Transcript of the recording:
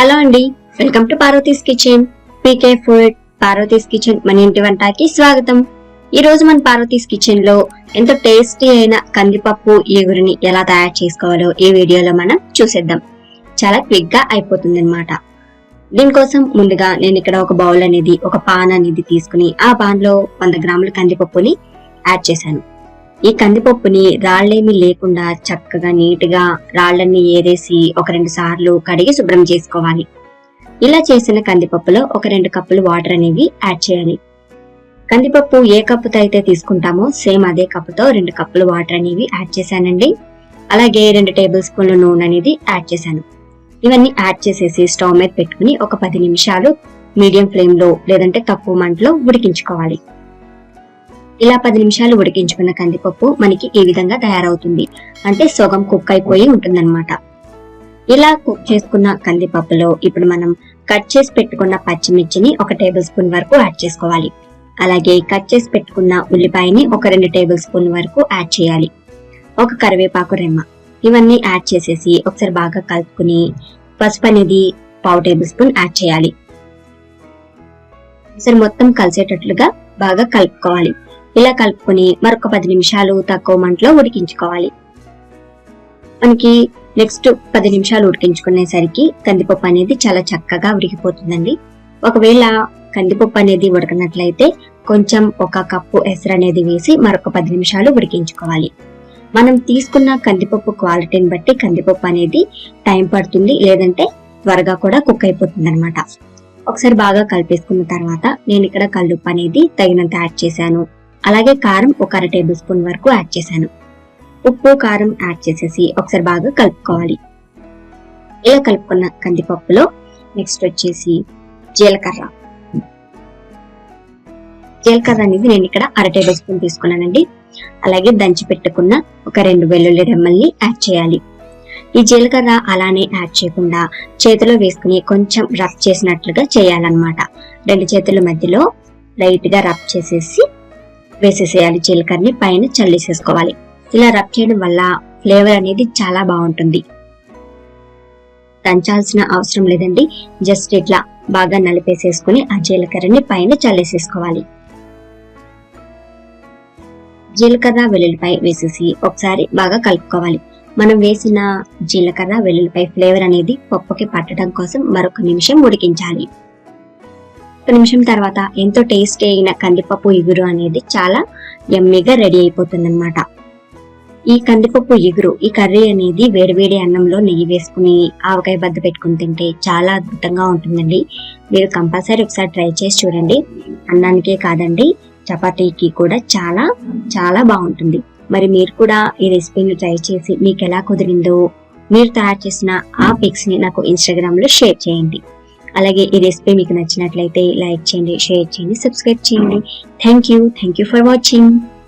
Hello అండి. Welcome to Parvathi's kitchen. PK food Parvathi's kitchen మన ఇంటి వంటకి స్వాగతం. ఈ రోజు మన పార్వతీస్ కిచెన్లో ఎంతో టేస్టీ అయిన కందిపప్పు ఈగురిని ఎలా తయారు చేసుకోవాలో ఈ వీడియోలో మనం చూసేద్దాం. చాలా క్విక్గా అయిపోతుంది అనమాట దీనికోసం ముందుగా నేను ఇక్కడ ఒక బౌల్ అనేది ఒక పాన్ అనేది తీసుకుని ఆ పాన్లో వంద గ్రాముల కందిపప్పుని యాడ్ చేశాను. ఈ కందిపప్పుని రాళ్ళేమీ లేకుండా చక్కగా నీట్గా రాళ్ళన్ని ఏరేసి ఒక రెండు సార్లు కడిగి శుభ్రం చేసుకోవాలి. ఇలా చేసిన కందిపప్పులో ఒక రెండు కప్పులు వాటర్ అనేవి యాడ్ చేయాలి. కందిపప్పు ఏ కప్పుతో అయితే తీసుకుంటామో సేమ్ అదే కప్పుతో రెండు కప్పులు వాటర్ అనేవి యాడ్ చేశానండి. అలాగే రెండు టేబుల్ స్పూన్ల నూనె అనేది యాడ్ చేశాను. ఇవన్నీ యాడ్ చేసేసి స్టవ్ మీద పెట్టుకుని ఒక పది నిమిషాలు మీడియం ఫ్లేమ్లో లేదంటే తక్కువ మంటలో ఉడికించుకోవాలి. ఇలా పది నిమిషాలు ఉడికించుకున్న కందిపప్పు మనకి ఈ విధంగా తయారవుతుంది. అంటే సగం కుక్ అయిపోయి ఉంటుందన్నమాట. ఇలా కుక్ చేసుకున్న కందిపప్పులో ఇప్పుడు మనం కట్ చేసి పెట్టుకున్న పచ్చిమిర్చిని ఒక టేబుల్ స్పూన్ వరకు యాడ్ చేసుకోవాలి. అలాగే కట్ చేసి పెట్టుకున్న ఉల్లిపాయని ఒక రెండు టేబుల్ స్పూన్ వరకు యాడ్ చేయాలి. ఒక కరివేపాకు రెమ్మ. ఇవన్నీ యాడ్ చేసేసి ఒకసారి బాగా కలుపుకుని పసుపు అనేది పావు టేబుల్ స్పూన్ యాడ్ చేయాలి. ఒకసారి మొత్తం కలిసేటట్లుగా బాగా కలుపుకోవాలి. ఇలా కలుపుకొని మరొక పది నిమిషాలు తక్కువ మంటలో ఉడికించుకోవాలి. మనకి నెక్స్ట్ పది నిమిషాలు ఉడికించుకునేసరికి కందిపప్పు అనేది చాలా చక్కగా ఉడికిపోతుందండి. ఒకవేళ కందిపప్పు అనేది ఉడకనట్లయితే కొంచెం ఒక కప్పు ఎసరు అనేది వేసి మరొక పది నిమిషాలు ఉడికించుకోవాలి. మనం తీసుకున్న కందిపప్పు క్వాలిటీని బట్టి కందిపప్పు అనేది టైం పడుతుంది లేదంటే త్వరగా కూడా కుక్ అయిపోతుంది అనమాట ఒకసారి బాగా కలిపేసుకున్న తర్వాత నేను ఇక్కడ కల్లుప్పు అనేది తగినంత యాడ్ చేశాను. అలాగే కారం ఒక అర టేబుల్ స్పూన్ వరకు యాడ్ చేశాను. ఉప్పు కారం యాడ్ చేసేసి ఒకసారి బాగా కలుపుకోవాలి. ఇలా కలుపుకున్న కందిపప్పులో నెక్స్ట్ వచ్చేసి జీలకర్ర. జీలకర్ర అనేది నేను ఇక్కడ అర టేబుల్ స్పూన్ తీసుకున్నానండి. అలాగే దంచి పెట్టుకున్న ఒక రెండు వెల్లుల్లి రెమ్మల్ని యాడ్ చేయాలి. ఈ జీలకర్ర అలానే యాడ్ చేయకుండా చేతిలో వేసుకుని కొంచెం రబ్ చేసినట్లుగా చేయాలన్నమాట. రెండు చేతుల మధ్యలో లైట్గా రఫ్ రబ్ చేసేసి వేసేసేయాలి జీలకర్రని పైన చల్లేసేసుకోవాలి. ఇలా రబ్ చేయడం వల్ల ఫ్లేవర్ అనేది చాలా బాగుంటుంది. దంచాల్సిన అవసరం లేదండి. జస్ట్ ఇట్లా బాగా నలిపేసేసుకుని ఆ జీలకర్రని పైన చల్లేసేసుకోవాలి. జీలకర్ర వెల్లుల్లిపాయ వేసేసి ఒకసారి బాగా కలుపుకోవాలి. మనం వేసిన జీలకర్ర వెల్లుల్లిపాయ ఫ్లేవర్ అనేది పప్పుకి పట్టడం కోసం మరొక నిమిషం ఉడికించాలి. ఒక నిమిషం తర్వాత ఎంతో టేస్టీ అయిన కందిపప్పు ఇగురు అనేది చాలా ఎమ్మీగా రెడీ అయిపోతుంది అనమాట ఈ కందిపప్పు ఇగురు ఈ కర్రీ అనేది వేడివేడి అన్నంలో నెయ్యి వేసుకుని ఆవకాయ బద్ద పెట్టుకుని తింటే చాలా అద్భుతంగా ఉంటుందండి. మీరు కంపల్సరీ ఒకసారి ట్రై చేసి చూడండి. అన్నానికే కాదండి చపాతీకి కూడా చాలా చాలా బాగుంటుంది. మరి మీరు కూడా ఈ రెసిపీని ట్రై చేసి మీకు ఎలా కుదిరిందో మీరు తయారు చేసిన ఆ పిక్స్ని నాకు ఇన్స్టాగ్రామ్లో షేర్ చేయండి. అలాగే ఈ రెసిపీ మీకు నచ్చినట్లయితే లైక్ చేయండి షేర్ చేయండి సబ్స్క్రైబ్ చేయండి. Thank you thank you for watching